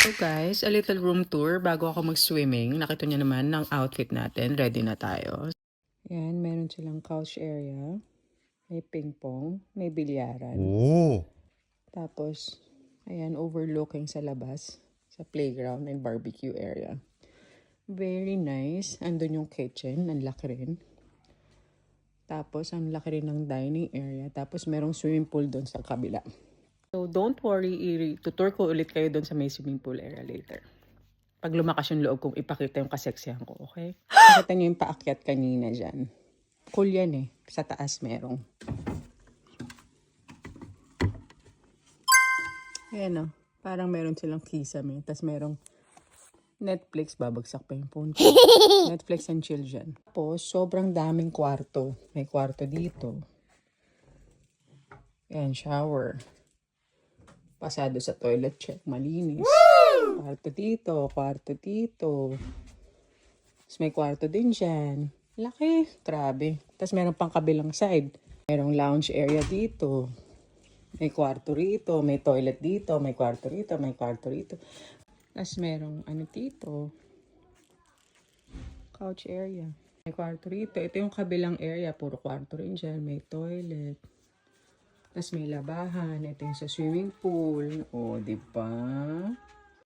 So guys, a little room tour bago ako mag-swimming. Nakita niyo naman ng outfit natin. Ready na tayo. Yan, meron silang couch area. May ping pong. May bilyaran. 오. Tapos, ayan, overlooking sa labas. Sa playground and barbecue area. Very nice. Andun yung kitchen. Ang laki rin. Tapos, ang laki rin ng dining area. Tapos, merong swimming pool doon sa kabila. So, don't worry, i- tutur ko ulit kayo doon sa may swimming pool area later. Pag lumakas yung loob kong ipakita yung kaseksihan ko, okay? Nakita niyo yung paakyat kanina dyan. Cool yan eh. Sa taas merong. Ayan o. Parang meron silang kisame. Tapos merong Netflix. Babagsak pa yung phone ko. Netflix and chill dyan. Tapos, sobrang daming kwarto. May kwarto dito. Ayan, shower. Pasado sa toilet check. Malinis. Kwarto dito. Kwarto dito. Tapos may kwarto din dyan. Laki. Grabe. Tapos meron pang kabilang side. Merong lounge area dito. May kwarto rito, may toilet dito, may kwarto rito, may kwarto rito. Tapos merong ano dito. Couch area. May kwarto rito. Ito yung kabilang area. Puro kwarto rin dyan. May toilet. Tapos may labahan. Ito yung sa swimming pool. O, di ba?